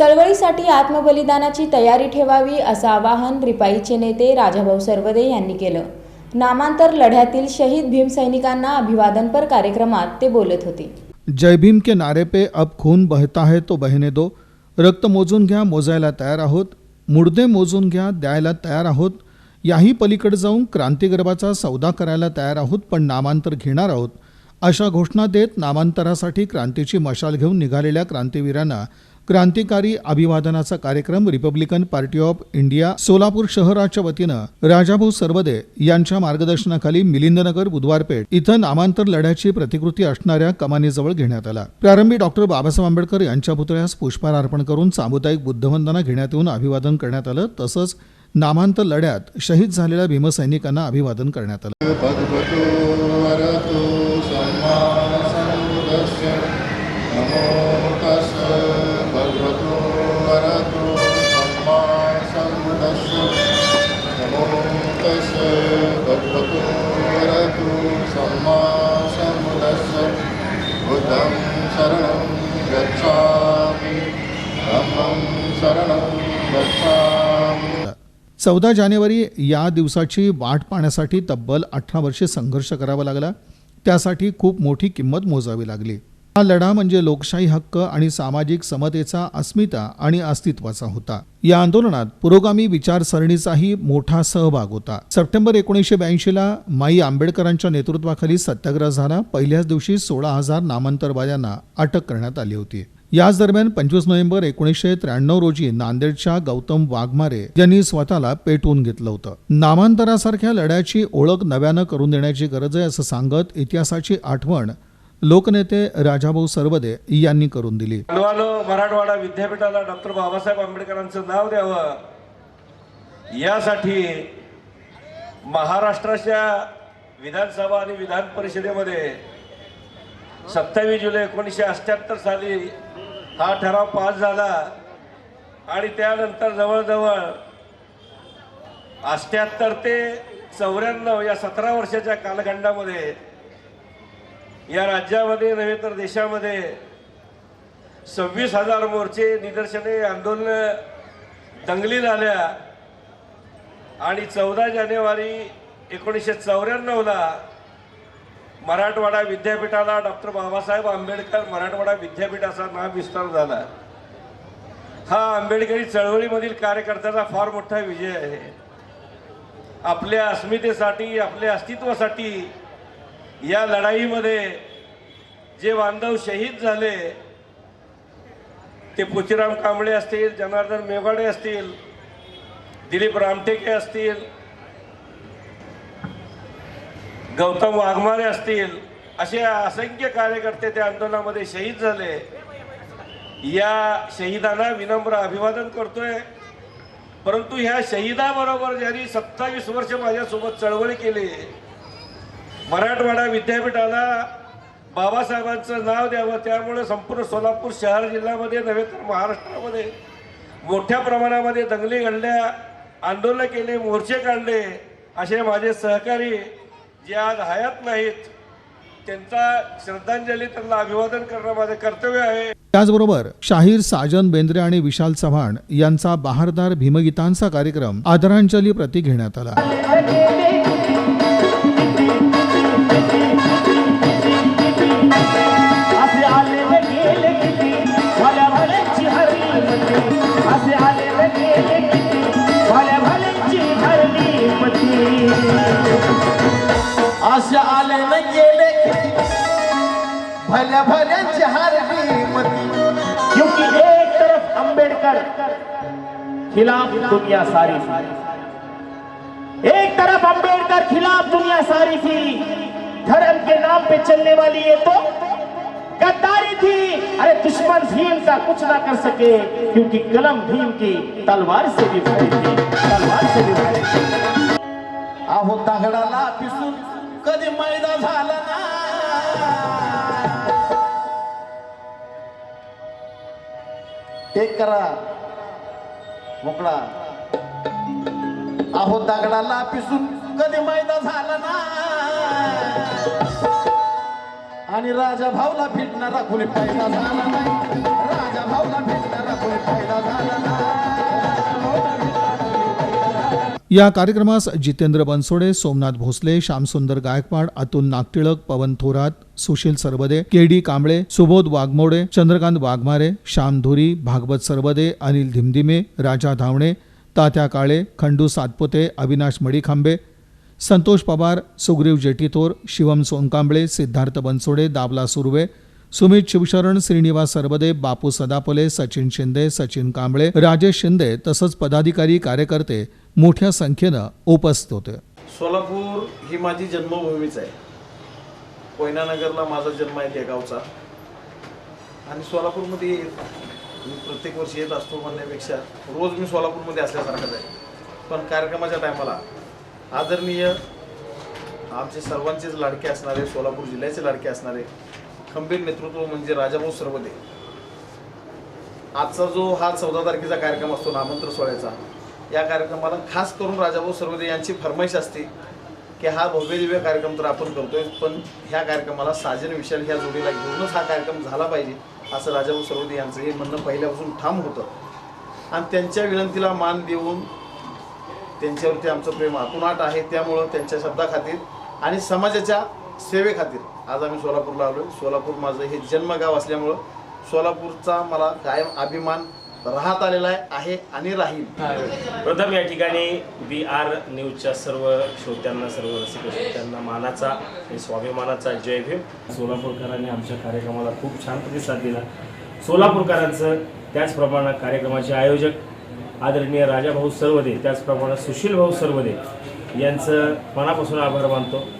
चळवळीसाठी आत्मबलिदानाची तयारी ठेवावी असं आवाहन रिपाईचे नेते राजाभाऊ सरवदे यांनी केलं. नामांतर लढ्यातील शहीद भीमसैनिकांना अभिवादनपर कार्यक्रमात ते बोलत होते. जय भीम के नारे पे अब खून बहता है तो बहने दो. रक्त मोजून घ्या मोजायला तयार आहोत. मुर्दे मोजून घ्या द्यायला तयार आहोत. याही पलीकडे जाऊन क्रांतिगर्भाचा सौदा करायला तयार आहोत पण नामांतर घेणार आहोत. अशा घोषणा देत नामांतरासाठी क्रांतीची मशाल घेऊन निघालेल्या क्रांतीवीरांना क्रांतिकारी अभिवादनाचा कार्यक्रम Republican party of India Solapur शहराच्या वतीनं राजाभाऊ सरवदे यांच्या मार्गदर्शनाखाली मिलिंदनगर बुधवारपेठ इथं नामांतर लढ्याची प्रतिकृती असणाऱ्या कमानीजवळ घेण्यात आला. प्रारंभी डॉक्टर बाबासाहेब आंबेडकर यांच्या पुतळ्यास पुष्पहार अर्पण करून सामुदायिक बुद्धवंदना घेण्यात येऊन अभिवादन करण्यात आलं तसंच नामांतर लढ्यात शहीद झालेल्या भीमसैनिकांना अभिवादन करण्यात आलं. चौदा जानेवारी या दिवसाची वाट पाहण्यासाठी तब्बल अठरा वर्षे संघर्ष करावा लागला. त्यासाठी खूप मोठी किंमत मोजावी लागली. हा लढा म्हणजे लोकशाही हक्क आणि सामाजिक समतेचा अस्मिता आणि अस्तित्वाचा होता. या आंदोलनात पुरोगामी विचारसरणीचाही मोठा सहभाग होता. सप्टेंबर एकोणीसशे ब्याऐंशीला माई आंबेडकरांच्या नेतृत्वाखाली सत्याग्रह झाला. पहिल्याच दिवशी सोळा हजार नामांतरवाद्यांना अटक करण्यात आली होती. याच दरम्यान पंचवीस नोव्हेंबर एकोणीसशे त्र्याण्णव रोजी नांदेडच्या गौतम वाघमारे यांनी स्वतःला पेटवून घेतलं होतं. नामांतरासारख्या लढ्याची ओळख नव्यानं करून देण्याची गरज आहे असं सांगत इतिहासाची आठवण लोकनेते राजाभाऊ सरवदे यांनी करून दिली. मराठवाडा विद्यापीठाला डॉक्टर बाबासाहेब आंबेडकरांचं नाव द्यावं. यासाठी महाराष्ट्राच्या विधानसभा आणि विधान परिषदेमध्ये सत्तावीस जुलै एकोणीसशे अठ्ठ्याहत्तर साली हा ठराव पास झाला आणि त्यानंतर जवळजवळ अठ्ठ्याहत्तर ते चौऱ्याण्णव या सतरा वर्षाच्या कालखंडामध्ये या राज्यामध्ये नव्हे तर देशामध्ये सव्वीस हजार मोर्चे निदर्शने आंदोलन दंगली झाल्या आणि चौदा जानेवारी एकोणीसशे चौऱ्याण्णवला मराठवाडा विद्यापीठाला डॉक्टर बाबासाहेब आंबेडकर मराठवाडा विद्यापीठ असा नाव विस्तार झाला. हा आंबेडकरी चळवळीमधील कार्यकर्त्याचा फार मोठा विजय आहे. आपल्या अस्मितेसाठी आपल्या अस्तित्वासाठी या लढाईमध्ये जे बांधव शहीद झाले ते पुचीराम कांबळे असतील जनार्दन मेवाडे असतील दिलीप रामटेके असतील गौतम वाघमारे असतील असे असंख्य कार्यकर्ते त्या आंदोलनामध्ये शहीद झाले. या शहीदांना विनम्र अभिवादन करतोय. परंतु ह्या शहीदाबरोबर ज्यांनी सत्तावीस वर्ष माझ्यासोबत चळवळ केली मराठवाडा विद्यापीठाला बाबासाहेबांचं नाव द्यावं त्यामुळे संपूर्ण सोलापूर शहर जिल्ह्यामध्ये नव्हे तर महाराष्ट्रामध्ये मोठ्या प्रमाणामध्ये दंगली घडल्या आंदोलन केले मोर्चे काढले असे माझे सहकारी जे आज हयात नाहीत त्यांचा श्रद्धांजली त्यांना अभिवादन करणं माझं कर्तव्य आहे. त्याचबरोबर शाहीर साजन बेंद्रे आणि विशाल चव्हाण यांचा बहारदार भीमगीतांचा कार्यक्रम आदरांजली प्रती घेण्यात आला. भल्या भल्यांची हरली मती क्योंकि एक तरफ अंबेडकर खिलाफ दुनिया सारी एक तरफ अंबेडकर खिलाफ दुनिया सारी थी। धर्म के नाम पे चलने वाली ये तो गद्दारी थी। अरे दुश्मन भीम का कुछ ना कर सके क्योंकि कलम भीम की तलवार से भी भारी थी। तलवार से भी भारी थी। अहो दगडाला पिसून कधी मैदा झाला ना। एक करा. मोकळा. अहो दगडाला पिसून कधी मैदा झाला ना आणि राजा भाऊला फिटणारा कोणी फायदा झाला नाही. राजा भाऊला फिटणारा कोणी फायदा या कार्यक्रमास जितेंद्र बनसोडे सोमनाथ भोसले श्यामसुंदर गायकवाड अतुल नागटिळक पवन थोरात सुशील सरबदे के डी कांबळे सुबोध वाघमोडे चंद्रकांत वाघमारे श्याम धुरी भागवत सरबदे अनिल धिमधिमे राजा धावणे तात्या काळे खंडू सातपुते अविनाश मडीखांबे संतोष पवार सुग्रीव जेटीतोर शिवम सोनकांबळे सिद्धार्थ बनसोडे दाबला सुर्वे सुमित शिवशरण श्रीनिवास सरबदे बापू सदापले सचिन शिंदे सचिन कांबळे राजेश शिंदे तसंच पदाधिकारी कार्यकर्ते मोठ्या संख्येनं उपस्थित होते. सोलापूर ही माझी जन्मभूमीच आहे. कोयनानगरला माझा जन्म आहे त्या गावचा. आणि सोलापूरमध्ये मी प्रत्येक वर्षी येत असतो म्हणण्यापेक्षा रोज मी सोलापूरमध्ये असल्यासारखंच आहे. पण कार्यक्रमाच्या टायमाला आदरणीय आमचे सर्वांचेच लाडके असणारे सोलापूर जिल्ह्याचे लाडके असणारे खंबीर नेतृत्व म्हणजे राजाभाऊ सरवदे. आजचा जो हा चौदा तारखेचा कार्यक्रम असतो नामंत्र सोहळ्याचा या कार्यक्रमाला खास करून राजाभाऊ सर्वदे यांची फरमाईश असते की हा भव्य दिव्य कार्यक्रम तर आपण करतोय पण ह्या कार्यक्रमाला साजन विशाल ह्या जोडीला घेऊनच हा कार्यक्रम झाला पाहिजे असं राजाभाऊ सर्वदे यांचं हे म्हणणं पहिल्यापासून ठाम होतं. आणि त्यांच्या विनंतीला मान देऊन त्यांच्यावरती आमचं प्रेम अतुनाट आहे त्यामुळं त्यांच्या शब्दाखातीर आणि समाजाच्या सेवेखातीर आज आम्ही सोलापूरला आलो सोलापूर माझं हे जन्मगाव असल्यामुळं सोलापूरचा मला कायम अभिमान राहत आलेला आहे आहे आणि राहील. प्रथम या ठिकाणी बी आर न्यूजच्या सर्व श्रोत्यांना सर्व रसिक श्रोत्यांना मानाचा आणि स्वाभिमानाचा जय भीम. सोलापूरकरांनी आमच्या कार्यक्रमाला खूप छान प्रतिसाद दिला. सोलापूरकरांचं त्याचप्रमाणे कार्यक्रमाचे आयोजक आदरणीय राजाभाऊ सर्वदे त्याचप्रमाणे सुशील भाऊ सर्वदे यांचं मनापासून आभार मानतो.